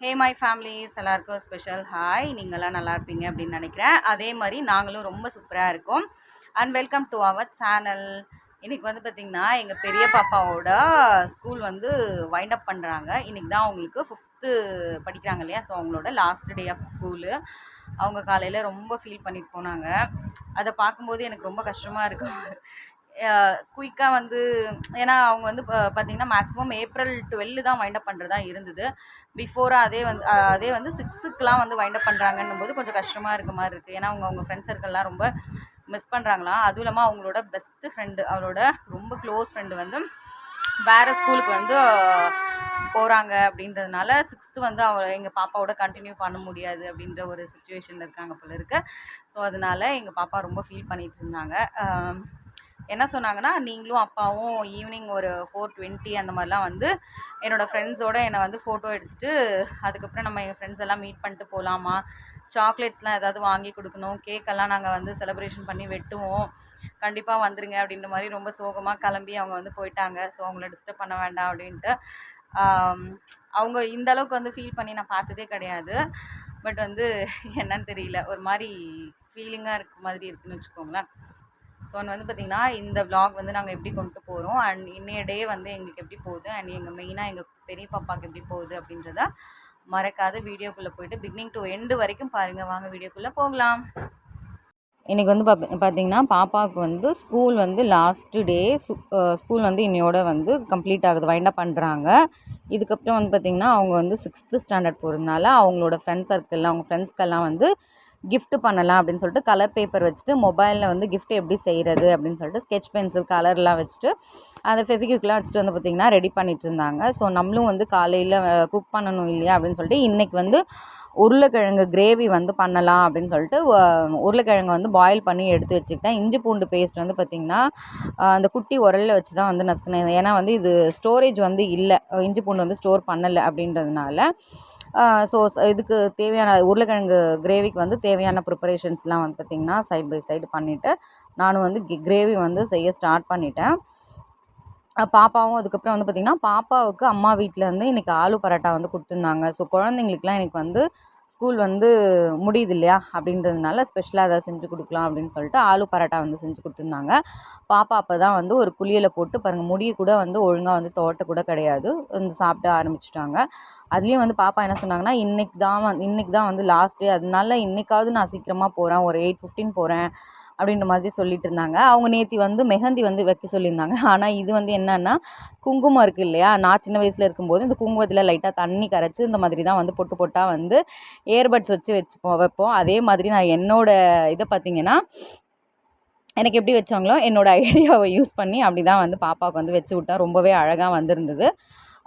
Hey my families எல்லாருக்கும் special hi நீங்களாம் நல்லா இருப்பீங்க அப்படின்னு நினைக்கிறேன். அதே மாதிரி நாங்களும் ரொம்ப சூப்பராக இருக்கோம். And welcome to our channel இன்றைக்கி வந்து பார்த்திங்கன்னா எங்கள் பெரிய பாப்பாவோட ஸ்கூல் வந்து வைண்ட் அப் பண்ணுறாங்க இன்றைக்கி தான் அவங்களுக்கு ஃபிஃப்த்து படிக்கிறாங்க இல்லையா? ஸோ அவங்களோட லாஸ்ட் டே ஆஃப் ஸ்கூலு அவங்க காலையில் ரொம்ப ஃபீல் பண்ணிட்டு போனாங்க. அதை பார்க்கும்போது எனக்கு ரொம்ப கஷ்டமாக இருக்கும் குயிக்காக வந்து ஏன்னா அவங்க வந்து ப- பார்த்தீங்கன்னா மேக்ஸிமம் ஏப்ரல் டுவெல்லு தான் வைண்டப் பண்ணுறதா இருந்தது. பிஃபோராக அதே வந்து அதே வந்து சிக்ஸுக்கெலாம் வந்து வைண்டப் பண்ணுறாங்கன்னும் போது கொஞ்சம் கஷ்டமாக இருக்க மாதிரி இருக்குது ஏன்னா அவங்க அவங்க ஃப்ரெண்ட்ஸ் சர்க்கிள்லாம் ரொம்ப மிஸ் பண்ணுறாங்களாம் அதுவும் இல்லாமல் அவங்களோட பெஸ்ட்டு ஃப்ரெண்டு அவளோட ரொம்ப க்ளோஸ் ஃப்ரெண்டு வந்து வேறு ஸ்கூலுக்கு வந்து போகிறாங்க அப்படின்றதுனால சிக்ஸ்த்து வந்து அவ எங்கள் பாப்பாவோட கண்டினியூ பண்ண முடியாது அப்படின்ற ஒரு சுச்சுவேஷனில் இருக்காங்க போல இருக்கு. ஸோ அதனால எங்கள் பாப்பா ரொம்ப ஃபீல் பண்ணிகிட்டு இருந்தாங்க. என்ன சொன்னாங்கன்னா நீங்களும் அப்பாவும் ஈவினிங் ஒரு ஃபோர் டுவெண்ட்டி அந்த மாதிரிலாம் வந்து என்னோடய ஃப்ரெண்ட்ஸோட என்னை வந்து ஃபோட்டோ எடுத்துட்டு அதுக்கப்புறம் நம்ம எங்கள் ஃப்ரெண்ட்ஸ் எல்லாம் மீட் பண்ணிட்டு போகலாமா சாக்லேட்ஸ்லாம் ஏதாவது வாங்கி கொடுக்கணும். கேக்கெல்லாம் நாங்கள் வந்து செலிப்ரேஷன் பண்ணி வெட்டுவோம். கண்டிப்பாக வந்துருங்க அப்படின்ற மாதிரி ரொம்ப சோகமாக கிளம்பி அவங்க வந்து போயிட்டாங்க. ஸோ அவங்கள டிஸ்டர்ப் பண்ண வேண்டாம் அப்படின்ட்டு. அவங்க இந்த அளவுக்கு வந்து ஃபீல் பண்ணி நான் பார்த்ததே கிடையாது. பட் வந்து என்னன்னு தெரியல. ஒரு மாதிரி ஃபீலிங்காக இருக்க மாதிரி இருக்குன்னு வச்சுக்கோங்களேன். ஸோ வந்து பார்த்திங்கன்னா இந்த vlog வந்து நாங்கள் எப்படி கொண்டு போகிறோம் அண்ட் இன்னைய டே வந்து எங்களுக்கு எப்படி போகுது அண்ட் எங்கள் மெயினாக எங்கள் பெரிய பாப்பாவுக்கு எப்படி போகுது அப்படின்றத மறக்காத வீடியோக்குள்ளே போயிட்டு பிகினிங் டு எண்டு வரைக்கும் பாருங்கள் வாங்க வீடியோக்குள்ளே போகலாம். இன்றைக்கி வந்து பாப்ப பார்த்தீங்கன்னா பாப்பாவுக்கு வந்து ஸ்கூல் வந்து லாஸ்ட்டு டே ஸ்கூல் வந்து இன்னையோட வந்து கம்ப்ளீட் ஆகுது வைண்டப் பண்ணுறாங்க இதுக்கப்புறம் வந்து பார்த்திங்கன்னா அவங்க வந்து சிக்ஸ்த்து ஸ்டாண்டர்ட் போகிறதுனால அவங்களோட ஃப்ரெண்ட்ஸ் சர்க்கிளில் அவங்க ஃப்ரெண்ட்ஸ்க்கெல்லாம் வந்து கிஃப்ட் பண்ணலாம் அப்படின்னு சொல்லிட்டு கலர் பேப்பர் வச்சுட்டு மொபைலில் வந்து கிஃப்ட் எப்படி செய்கிறது அப்படின்னு சொல்லிட்டு ஸ்கெச் பென்சில் கலர்லாம் வச்சுட்டு அதை ஃபெவிக்விக்லாம் வச்சுட்டு வந்து பார்த்திங்கன்னா ரெடி பண்ணிட்டு இருந்தாங்க. ஸோ நம்மளும் வந்து காலையில் குக் பண்ணணும் இல்லையா அப்படின்னு சொல்லிட்டு இன்றைக்கி வந்து உருளைக்கிழங்கு கிரேவி வந்து பண்ணலாம் அப்படின்னு சொல்லிட்டு உருளைக்கிழங்கு வந்து பாயில் பண்ணி எடுத்து வச்சுக்கிட்டேன். இஞ்சி பூண்டு பேஸ்ட் வந்து பார்த்திங்கன்னா அந்த குட்டி உரலில் வச்சு தான் வந்து நசுக்கினேன். ஏன்னா வந்து இது ஸ்டோரேஜ் வந்து இல்லை. இஞ்சி பூண்டு வந்து ஸ்டோர் பண்ணலை அப்படின்றதுனால. ஸோ இதுக்கு தேவையான உருளைக்கிழங்கு கிரேவிக்கு வந்து தேவையான ப்ரிப்பரேஷன்ஸ்லாம் வந்து பார்த்திங்கன்னா சைட் பை சைடு பண்ணிவிட்டு நானும் வந்து கிரேவி வந்து செய்ய ஸ்டார்ட் பண்ணிட்டேன். பாப்பாவும் அதுக்கப்புறம் வந்து பார்த்திங்கன்னா பாப்பாவுக்கு அம்மா வீட்டில் வந்து இன்றைக்கி ஆலு பரோட்டா வந்து கொடுத்துருந்தாங்க. ஸோ குழந்தைங்களுக்குலாம் எனக்கு வந்து ஸ்கூல் வந்து முடியுது இல்லையா அப்படின்றதுனால ஸ்பெஷலாக எதாவது செஞ்சு கொடுக்கலாம் அப்படின்னு சொல்லிட்டு ஆலு பரோட்டா வந்து செஞ்சு கொடுத்துருந்தாங்க. பாப்பா அப்போ தான் வந்து ஒரு குளியலை போட்டு பாருங்கள் முடிய கூட வந்து ஒழுங்காக வந்து தோட்ட கூட கிடையாது. வந்து சாப்பிட ஆரம்பிச்சிட்டாங்க. அதுலேயும் வந்து பாப்பா என்ன சொன்னாங்கன்னா இன்றைக்கி தான் வந் இன்றைக்கி தான் வந்து லாஸ்ட் டே அதனால இன்றைக்காவது நான் சீக்கிரமாக போகிறேன் ஒரு எயிட் ஃபிஃப்டின் போகிறேன் அப்படின்ற மாதிரி சொல்லிட்டு இருந்தாங்க அவங்க நேத்தி வந்து மெஹந்தி வந்து வைக்க சொல்லியிருந்தாங்க. ஆனால் இது வந்து என்னன்னா குங்குமம் இருக்குது இல்லையா? நான் சின்ன வயசில் இருக்கும்போது இந்த குங்குமத்தில் லைட்டாக தண்ணி கரைச்சி இந்த மாதிரி தான் வந்து பொட்டு பொட்டாக வந்து ஏர்பட்ஸ் வச்சு வச்சுப்போம் வைப்போம். அதே மாதிரி நான் என்னோட இதை பார்த்தீங்கன்னா எனக்கு எப்படி வச்சாங்களோ என்னோடய ஐடியாவை யூஸ் பண்ணி அப்படி தான் வந்து பாப்பாவுக்கு வந்து வச்சு விட்டா ரொம்பவே அழகாக வந்திருந்தது.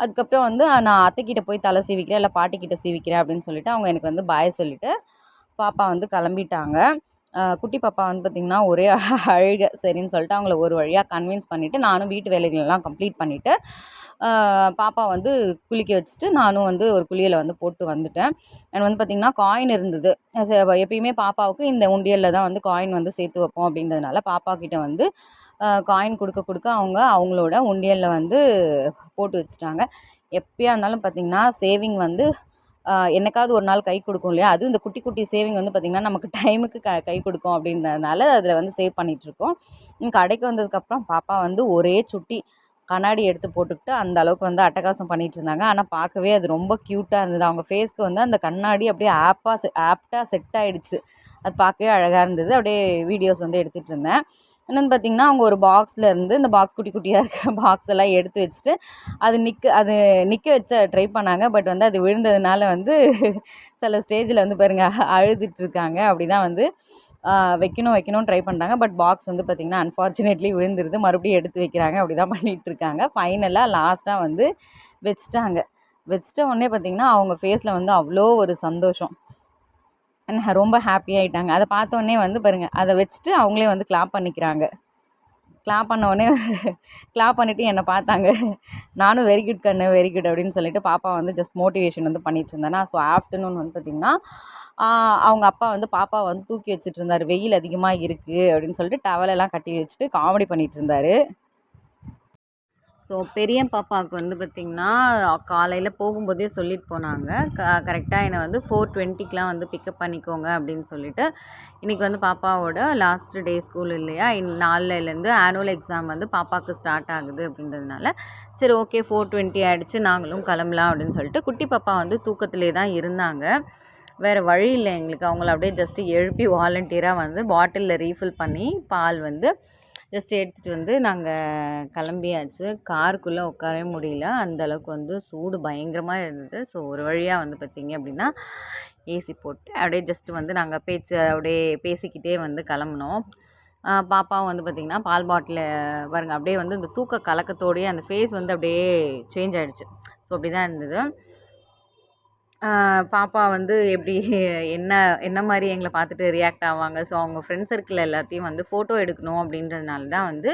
அதுக்கப்புறம் வந்து நான் அத்தைக்கிட்ட போய் தலை சீவிக்கிறேன் இல்லை பாட்டிக்கிட்ட சீவிக்கிறேன் அப்படின்னு சொல்லிட்டு அவங்க எனக்கு வந்து பாய் சொல்லிவிட்டு பாப்பா வந்து கிளம்பிட்டாங்க. குட்டி பாப்பா வந்து பார்த்திங்கன்னா ஒரே அழுக சரின்னு சொல்லிட்டு அவங்கள ஒரு வழியாக கன்வின்ஸ் பண்ணிவிட்டு நானும் வீட்டு வேலைகளெல்லாம் கம்ப்ளீட் பண்ணிவிட்டு பாப்பா வந்து குளிக்க வச்சுட்டு நானும் வந்து ஒரு குளியலை வந்து போட்டு வந்துட்டேன். அண்ட் வந்து பார்த்திங்கன்னா காயின் இருந்தது. எப்பயுமே பாப்பாவுக்கு இந்த உண்டியலில் தான் வந்து காயின் வந்து சேர்த்து வைப்போம் அப்படின்றதுனால பாப்பாக்கிட்ட வந்து காயின் கொடுக்க கொடுக்க அவங்க அவங்களோட உண்டியலில் வந்து போட்டு வச்சுட்டாங்க. எப்போயா இருந்தாலும் பார்த்திங்கன்னா சேவிங் வந்து என்னைக்காவது ஒரு நாள் கை கொடுக்கும் இல்லையா? அதுவும் இந்த குட்டி குட்டி சேவிங் வந்து பார்த்திங்கன்னா நமக்கு டைமுக்கு க கை கொடுக்கும் அப்படின்றதுனால அதில் வந்து சேவ் பண்ணிகிட்ருக்கோம் கடைக்கு வந்ததுக்கப்புறம் பாப்பா வந்து ஒரே சுட்டி கண்ணாடி எடுத்து போட்டுக்கிட்டு அந்த அளவுக்கு வந்து அட்டகாசம் பண்ணிகிட்டு இருந்தாங்க ஆனால் பார்க்கவே அது ரொம்ப க்யூட்டாக இருந்தது. அவங்க ஃபேஸ்க்கு வந்து அந்த கண்ணாடி அப்படியே ஆப்பாக செ ஆப்டாக செட் ஆகிடுச்சு அது பார்க்கவே அழகாக இருந்தது. அப்படியே வீடியோஸ் வந்து எடுத்துகிட்டு இருந்தேன். என்னென்னு பார்த்தீங்கன்னா அவங்க ஒரு பாக்ஸில் இருந்து இந்த பாக்ஸ் குட்டி குட்டியாக இருக்க பாக்ஸ் எல்லாம் எடுத்து வச்சுட்டு அது நிற்க அது நிற்க வச்ச ட்ரை பண்ணாங்க. பட் வந்து அது விழுந்ததுனால வந்து சில ஸ்டேஜில் வந்து பாருங்க அழுதுட்டுருக்காங்க அப்படி தான் வந்து வைக்கணும் வைக்கணும் ட்ரை பண்ணுறாங்க பட் பாக்ஸ் வந்து பார்த்திங்கன்னா அன்ஃபார்ச்சுனேட்லி விழுந்துருது. மறுபடியும் எடுத்து வைக்கிறாங்க. அப்படி தான் பண்ணிகிட்ருக்காங்க ஃபைனலாக லாஸ்ட்டாக வந்து வச்சுட்டாங்க. வச்சிட்ட உடனே பார்த்திங்கன்னா அவங்க ஃபேஸில் வந்து அவ்வளோ ஒரு சந்தோஷம். அண்ட் ரொம்ப ஹாப்பி ஆகிட்டாங்க அதை பார்த்தோன்னே வந்து பாருங்கள் அதை வச்சுட்டு அவங்களே வந்து கிளாப் பண்ணிக்கிறாங்க. கிளாப் பண்ண உடனே கிளாப் பண்ணிவிட்டு என்னை பார்த்தாங்க. நானும் வெரி குட் கண்ணு வெரி குட் அப்படின்னு சொல்லிட்டு பாப்பா வந்து ஜஸ்ட் மோட்டிவேஷன் வந்து பண்ணிகிட்டு இருந்தேன்னா ஸோ ஆஃப்டர்நூன் வந்து பார்த்திங்கன்னா அவங்க அப்பா வந்து பாப்பா வந்து தூக்கி வச்சுட்டு இருந்தார். வெயில் அதிகமாக இருக்குது அப்படின்னு சொல்லிட்டு டவலெல்லாம் கட்டி வச்சுட்டு காமெடி பண்ணிகிட்டு இருந்தார். ஸோ பெரிய பாப்பாவுக்கு வந்து பார்த்திங்கன்னா காலையில் போகும்போதே சொல்லிட்டு போனாங்க. க கரெக்டாக என்னை வந்து ஃபோர் டுவெண்ட்டிக்கெலாம் வந்து பிக்கப் பண்ணிக்கோங்க அப்படின்னு சொல்லிட்டு. இன்றைக்கி வந்து பாப்பாவோட லாஸ்ட் டே ஸ்கூல் இல்லையா? இன் நாளையிலேருந்து ஆனுவல் எக்ஸாம் வந்து பாப்பாவுக்கு ஸ்டார்ட் ஆகுது அப்படின்றதுனால சரி ஓகே ஃபோர் டுவெண்ட்டி ஆகிடுச்சு நாங்களும் கிளம்பலாம் அப்படின்னு சொல்லிட்டு குட்டி பாப்பா வந்து தூக்கத்திலே தான் இருந்தாங்க. வேறு வழி இல்லை எங்களுக்கு. அவங்கள அப்படியே ஜஸ்ட்டு எழுப்பி வாலண்டியராக வந்து பாட்டிலில் ரீஃபில் பண்ணி பால் வந்து ஜஸ்ட் எடுத்துகிட்டு வந்து நாங்கள் கிளம்பியாச்சு. காருக்குள்ளே உட்காரவே முடியல. அந்த அளவுக்கு வந்து சூடு பயங்கரமாக இருந்தது. ஸோ ஒரு வழியாக வந்து பார்த்திங்க அப்படின்னா ஏசி போட்டு அப்படியே ஜஸ்ட்டு வந்து நாங்கள் பேச்சு அப்படியே பேசிக்கிட்டே வந்து கிளம்புனோம். பாப்பாவும் வந்து பார்த்திங்கன்னா பால் பாட்டில் பாருங்கள் அப்படியே வந்து இந்த தூக்க கலக்கத்தோடையே அந்த ஃபேஸ் வந்து அப்படியே சேஞ்ச் ஆகிடுச்சு ஸோ அப்படி தான் இருந்தது. பாப்பா வந்து எப்படி என்ன என்ன மாதிரி எங்களை பார்த்துட்டு ரியாக்ட் ஆவாங்க? ஸோ அவங்க ஃப்ரெண்ட்ஸ் சர்க்கிள் எல்லாத்தையும் வந்து ஃபோட்டோ எடுக்கணும் அப்படின்றதுனால தான் வந்து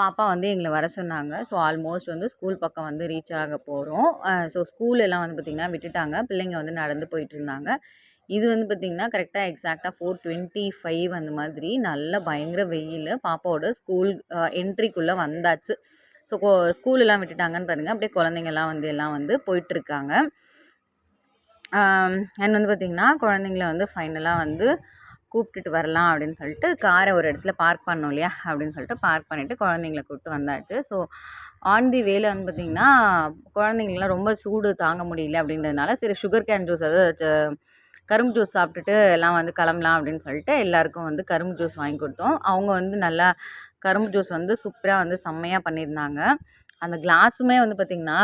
பாப்பா வந்து எங்களை வர சொன்னாங்க. ஸோ ஆல்மோஸ்ட் வந்து ஸ்கூல் பக்கம் வந்து ரீச் ஆக போகிறோம் ஸோ ஸ்கூல் எல்லாம் வந்து பார்த்திங்கன்னா விட்டுட்டாங்க. பிள்ளைங்க வந்து நடந்து போயிட்டு இருந்தாங்க. இது வந்து பார்த்திங்கன்னா கரெக்டாக எக்ஸாக்டாக ஃபோர் டுவெண்ட்டி ஃபைவ் அந்த மாதிரி நல்ல பயங்கர வெயில். பாப்பாவோட ஸ்கூல் என்ட்ரிக்குள்ளே வந்தாச்சு. ஸோ ஸ்கூலெல்லாம் விட்டுட்டாங்கன்னு பாருங்கள் அப்படியே குழந்தைங்கள்லாம் வந்து எல்லாம் வந்து போயிட்டுருக்காங்க அண்ட் வந்து பார்த்திங்கன்னா குழந்தைங்கள வந்து ஃபைனலாக வந்து கூப்பிட்டுட்டு வரலாம் அப்படின்னு சொல்லிட்டு காரை ஒரு இடத்துல பார்க் பண்ணோம் இல்லையா? அப்படின்னு சொல்லிட்டு பார்க் பண்ணிவிட்டு குழந்தைங்கள கூப்பிட்டு வந்தாச்சு. ஸோ ஆன் தி வேல வந்து பார்த்திங்கன்னா குழந்தைங்களாம் ரொம்ப சூடு தாங்க முடியல அப்படின்றதுனால சரி சுகர் கேன் ஜூஸ் அதாவது கரும்பு ஜூஸ் சாப்பிட்டுட்டு எல்லாம் வந்து கிளம்பலாம் அப்படின்னு சொல்லிட்டு எல்லாருக்கும் வந்து கரும்பு ஜூஸ் வாங்கி கொடுத்தோம். அவங்க வந்து நல்லா கரும்பு ஜூஸ் வந்து சூப்பராக வந்து செம்மையாக பண்ணியிருந்தாங்க. அந்த கிளாஸுமே வந்து பார்த்திங்கன்னா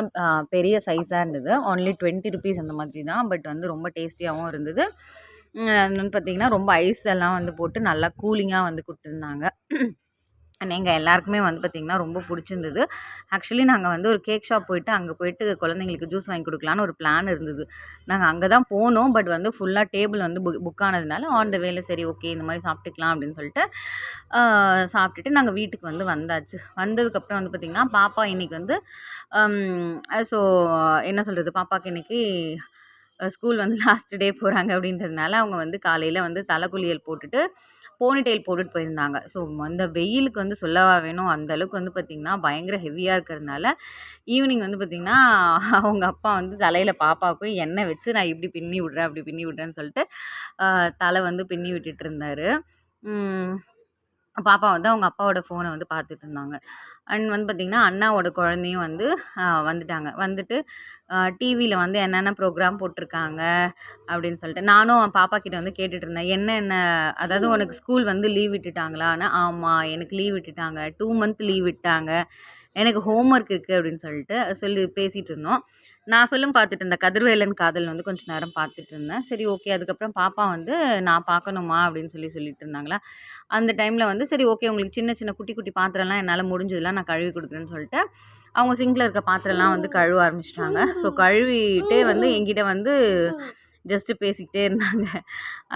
பெரிய சைஸாக இருந்தது. ஒன்லி டுவெண்ட்டி ருபீஸ் அந்த மாதிரி தான். பட் வந்து ரொம்ப டேஸ்டியாகவும் இருந்தது. வந்து பார்த்திங்கன்னா ரொம்ப ஐஸ் எல்லாம் வந்து போட்டு நல்லா கூலிங்காக வந்து கொடுத்துருந்தாங்க. அண்ட் எங்கள் எல்லாருக்குமே வந்து பார்த்திங்கன்னா ரொம்ப பிடிச்சிருந்தது. ஆக்சுவலி நாங்கள் வந்து ஒரு கேக் ஷாப் போயிட்டு அங்கே போயிட்டு குழந்தைங்களுக்கு ஜூஸ் வாங்கி கொடுக்கலான்னு ஒரு பிளான் இருந்தது. நாங்கள் அங்கே தான் போனோம் பட் வந்து ஃபுல்லாக டேபிள் வந்து புக் புக் ஆனதுனால ஆன் த வேலை சரி ஓகே இந்த மாதிரி சாப்பிட்டுக்கலாம் அப்படின்னு சொல்லிட்டு சாப்பிட்டுட்டு நாங்கள் வீட்டுக்கு வந்து வந்தாச்சு. வந்ததுக்கப்புறம் வந்து பார்த்திங்கன்னா பாப்பா இன்றைக்கி வந்து ஸோ என்ன சொல்கிறது பாப்பாவுக்கு இன்றைக்கி ஸ்கூல் வந்து லாஸ்ட் டே போகிறாங்க அப்படின்றதுனால அவங்க வந்து காலையில் வந்து தலைக்குளியல் போட்டுட்டு போனிடெயில் போட்டுட்டு போயிருந்தாங்க. ஸோ அந்த வெயிலுக்கு வந்து சொல்லவா வேணும்? அந்த அளவுக்கு வந்து பார்த்திங்கன்னா பயங்கர ஹெவியாக இருக்கிறதுனால ஈவினிங் வந்து பார்த்திங்கன்னா அவங்க அப்பா வந்து தலையில் பாப்பாவுக்கும் எண்ணெய் வச்சு நான் இப்படி பின்னி விட்றேன் அப்படி பின்னி விட்றேன்னு சொல்லிட்டு தலை வந்து பின்னி விட்டுட்டு இருந்தார். பாப்பா வந்து அவங்க அப்பாவோட ஃபோனை வந்து பார்த்துட்டு இருந்தாங்க. அண்ட் வந்து பார்த்திங்கன்னா அண்ணாவோட குழந்தையும் வந்து வந்துட்டாங்க. வந்துட்டு டிவியில் வந்து என்னென்ன ப்ரோக்ராம் போட்டிருக்காங்க அப்படின்னு சொல்லிட்டு நானும் பாப்பா கிட்ட வந்து கேட்டுட்டு இருந்தேன். என்ன என்ன அதாவது உனக்கு ஸ்கூல் வந்து லீவ் விட்டுட்டாங்களான்னு ஆமாம் எனக்கு லீவ் விட்டுட்டாங்க. டூ மந்த் லீவ் விட்டாங்க. எனக்கு ஹோம் ஒர்க் இருக்குது அப்படின்னு சொல்லிட்டு சொல்லி பேசிகிட்டு இருந்தோம். நான் ஃபிலிம் பார்த்துட்டு இருந்தேன். கதிர்வேலன் காதல் வந்து கொஞ்சம் நேரம் பார்த்துட்டு இருந்தேன். சரி ஓகே அதுக்கப்புறம் பாப்பா வந்து நான் பார்க்கணுமா? அப்படின்னு சொல்லி சொல்லிட்டு இருந்தாங்களா. அந்த டைமில் வந்து சரி ஓகே உங்களுக்கு சின்ன சின்ன குட்டி குட்டி பாத்திரம்லாம் என்னால் முடிஞ்சதெல்லாம் நான் கழுவி கொடுக்குறேன்னு சொல்லிட்டு அவங்க சிங்கில் இருக்க பாத்திரம்லாம் வந்து கழுவ ஆரம்பிச்சிட்டாங்க. ஸோ கழுவிட்டே வந்து எங்கிட்ட வந்து ஜஸ்ட்டு பேசிக்கிட்டே இருந்தாங்க.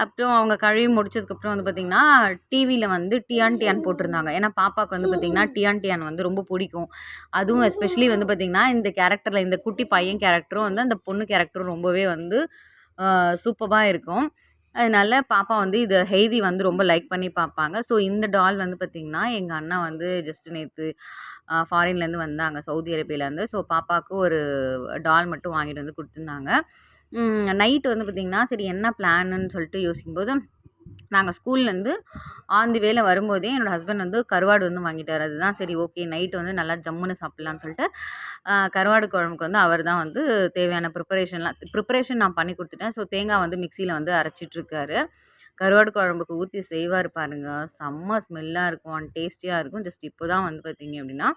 அப்புறம் அவங்க கழுவி முடிச்சதுக்கப்புறம் வந்து பார்த்திங்கன்னா டிவியில் வந்து டியான் டியான் போட்டிருந்தாங்க. ஏன்னா பாப்பாவுக்கு வந்து பார்த்திங்கன்னா டியான் டியான் வந்து ரொம்ப பிடிக்கும். அதுவும் எஸ்பெஷலி வந்து பார்த்திங்கன்னா இந்த கேரக்டரில் இந்த குட்டி பையன் கேரக்டரும் வந்து அந்த பொண்ணு கேரக்டரும் ரொம்பவே வந்து சூப்பராக இருக்கும். அதனால பாப்பா வந்து இதை ஹெய்தி வந்து ரொம்ப லைக் பண்ணி பார்ப்பாங்க ஸோ இந்த டால் வந்து பார்த்திங்கன்னா எங்கள் அண்ணா வந்து ஜஸ்ட் நேற்று ஃபாரின்லேருந்து வந்தாங்க சவுதி அரேபியாவிலேருந்து ஸோ பாப்பாவுக்கு ஒரு டால் மட்டும் வாங்கிட்டு வந்து கொடுத்துருந்தாங்க. நைட்டு வந்து பார்த்திங்கன்னா சரி என்ன பிளான்னு சொல்லிட்டு யோசிக்கும்போது நாங்கள் ஸ்கூல்லேருந்து ஆன் தி வேல வரும்போதே என்னோடய ஹஸ்பண்ட் வந்து கருவாடு வந்து வாங்கிட்டார். அதுதான் சரி ஓகே நைட்டு வந்து நல்லா ஜம்முன்னு சாப்பிட்லான்னு சொல்லிட்டு கருவாடு குழம்புக்கு வந்து அவர் தான் வந்து தேவையான ப்ரிப்பரேஷன்லாம் ப்ரிப்பரேஷன் நான் பண்ணி கொடுத்துட்டேன். ஸோ தேங்காய் வந்து மிக்சியில் வந்து அரைச்சிட்ருக்காரு. கருவாடு குழம்புக்கு ஊற்றி செய்வார் பாருங்க. செம்ம ஸ்மெல்லாக இருக்கும் அண்ட் டேஸ்டியாக இருக்கும். ஜஸ்ட் இப்போ தான் வந்து பார்த்தீங்க அப்படின்னா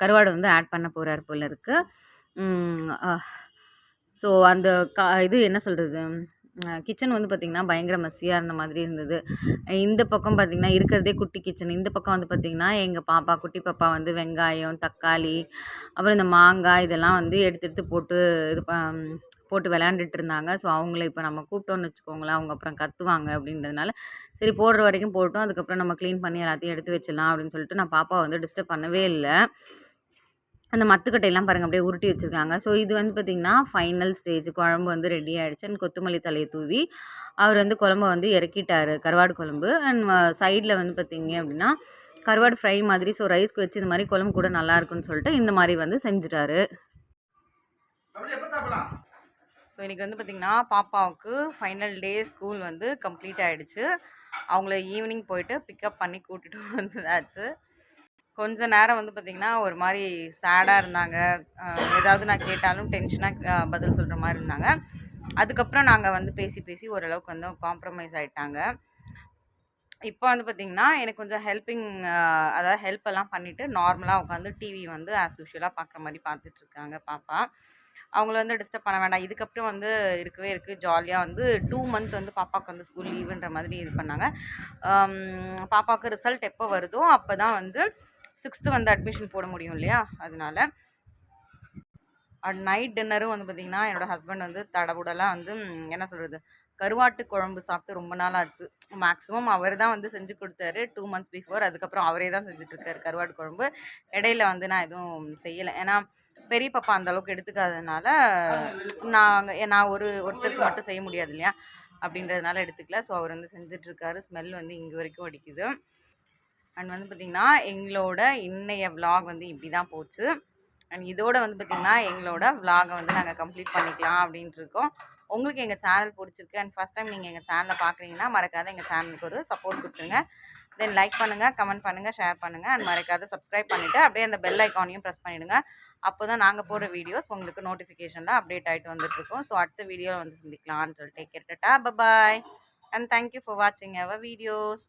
கருவாடு வந்து ஆட் பண்ண போகிறார் போல இருக்குது ஸோ அந்த கா இது என்ன சொல்கிறது கிச்சன் வந்து பார்த்திங்கன்னா பயங்கர மெஸ்ஸியாக இருந்த மாதிரி இருந்தது. இந்த பக்கம் பார்த்திங்கன்னா இருக்கிறதே குட்டி கிச்சன். இந்த பக்கம் வந்து பார்த்திங்கன்னா எங்கள் பாப்பா குட்டி பாப்பா வந்து வெங்காயம் தக்காளி அப்புறம் இந்த மாங்காய் இதெல்லாம் வந்து எடுத்து எடுத்து போட்டு இது போட்டு விளையாண்டுட்டு இருந்தாங்க. ஸோ அவங்கள இப்போ நம்ம கூப்பிட்டோன்னு வச்சுக்கோங்களேன் அவங்க அப்புறம் கத்துவாங்க அப்படின்றதுனால. சரி போடுற வரைக்கும் போட்டோம். அதுக்கப்புறம் நம்ம க்ளீன் பண்ணி எல்லாத்தையும் எடுத்து வச்சிடலாம் அப்படின்னு சொல்லிட்டு நான் பாப்பாவை வந்து டிஸ்டர்ப் பண்ணவே இல்லை. அந்த மத்துக்கட்டையெல்லாம் பாருங்கள் அப்படியே உருட்டி வச்சுருக்காங்க. ஸோ இது வந்து பார்த்திங்கன்னா ஃபைனல் ஸ்டேஜ் குழம்பு வந்து ரெடி ஆகிடுச்சு அண்ட் கொத்தமல்லி தலையை தூவி அவர் வந்து குழம்ப வந்து இறக்கிட்டார் கருவாடு குழம்பு. அண்ட் சைடில் வந்து பார்த்திங்க அப்படின்னா கருவாடு ஃப்ரை மாதிரி ஸோ ரைஸ்க்கு வச்சு இந்த மாதிரி குழம்பு கூட நல்லா இருக்கும்னு சொல்லிட்டு இந்த மாதிரி வந்து செஞ்சுட்டாரு. ஸோ இன்றைக்கி வந்து பார்த்திங்கன்னா பாப்பாவுக்கு ஃபைனல் டே ஸ்கூல் வந்து கம்ப்ளீட் ஆகிடுச்சு அவங்கள ஈவினிங் போயிட்டு பிக்கப் பண்ணி கூட்டிகிட்டு வந்தாச்சு கொஞ்ச நேரம் வந்து பார்த்திங்கன்னா ஒரு மாதிரி சேடாக இருந்தாங்க. ஏதாவது நான் கேட்டாலும் டென்ஷனாக பதில் சொல்கிற மாதிரி இருந்தாங்க. அதுக்கப்புறம் நாங்கள் வந்து பேசி பேசி ஓரளவுக்கு வந்து காம்ப்ரமைஸ் ஆகிட்டாங்க இப்போ வந்து பார்த்திங்கன்னா எனக்கு கொஞ்சம் ஹெல்ப்பிங் அதாவது ஹெல்ப் எல்லாம் பண்ணிவிட்டு நார்மலாக உட்காந்து டிவி வந்து ஆஸ் யூஷுவலாக பார்க்குற மாதிரி பார்த்துட்ருக்காங்க பாப்பா. அவங்கள வந்து டிஸ்டர்ப் பண்ண வேண்டாம். இதுக்கப்புறம் வந்து இருக்கவே இருக்குது ஜாலியாக வந்து டூ மந்த் வந்து பாப்பாவுக்கு வந்து ஸ்கூல் லீவுன்ற மாதிரி இது பண்ணாங்க. பாப்பாவுக்கு ரிசல்ட் எப்போ வருதோ அப்போ தான் வந்து சிக்ஸ்த்து வந்து அட்மிஷன் போட முடியும் இல்லையா? அதனால. அட் நைட் டின்னரும் வந்து பார்த்திங்கன்னா என்னோடய ஹஸ்பண்ட் வந்து தடபுடலாக வந்து என்ன சொல்கிறது கருவாட்டு குழம்பு சாப்பிட்டு ரொம்ப நாள் ஆச்சு. மேக்ஸிமம் அவர் தான் வந்து செஞ்சு கொடுத்தாரு. டூ மந்த்ஸ் பிஃபோர் அதுக்கப்புறம் அவரே தான் செஞ்சுட்ருக்காரு கருவாட்டு குழம்பு. இடையில வந்து நான் எதுவும் செய்யலை. ஏன்னா பெரிய பாப்பா அந்தளவுக்கு எடுத்துக்காததுனால நாங்கள் நான் ஒரு ஒருத்தருக்கு மட்டும் செய்ய முடியாது இல்லையா? அப்படின்றதுனால எடுத்துக்கல. ஸோ அவர் வந்து செஞ்சிட்ருக்காரு ஸ்மெல் வந்து இங்கே வரைக்கும் அடிக்குது. அண்ட் வந்து பார்த்திங்கன்னா எங்களோட இன்றைய விலாக் வந்து இப்படி தான் போச்சு. அண்ட் இதோட வந்து பார்த்திங்கன்னா எங்களோட விலாகை வந்து நாங்கள் கம்ப்ளீட் பண்ணிக்கலாம் அப்படின்ட்டு இருக்கோம். உங்களுக்கு எங்கள் சேனல் பிடிச்சிருக்கு அண்ட் ஃபஸ்ட் டைம் நீங்கள் எங்கள் சேனலை பார்க்குறீங்கன்னா மறக்காத எங்கள் சேனலுக்கு ஒரு சப்போர்ட் கொடுத்துருங்க. தென் லைக் பண்ணுங்கள் கமெண்ட் பண்ணுங்கள் ஷேர் பண்ணுங்கள் அண்ட் மறக்காத சப்ஸ்கிரைப் பண்ணிவிட்டு அப்படியே அந்த பெல் ஐக்கானையும் ப்ரெஸ் பண்ணிவிடுங்க அப்போ தான் நாங்கள் போடுற வீடியோஸ் உங்களுக்கு நோட்டிஃபிகேஷனில் அப்டேட் ஆகிட்டு வந்துட்டுருக்கோம் ஸோ அடுத்த வீடியோவில் வந்து சந்திக்கலாம்னு சொல்லிட்டு கேட்டுட்டா. பபாய் அண்ட் தேங்க்யூ ஃபார் வாட்சிங் அவர் வீடியோஸ்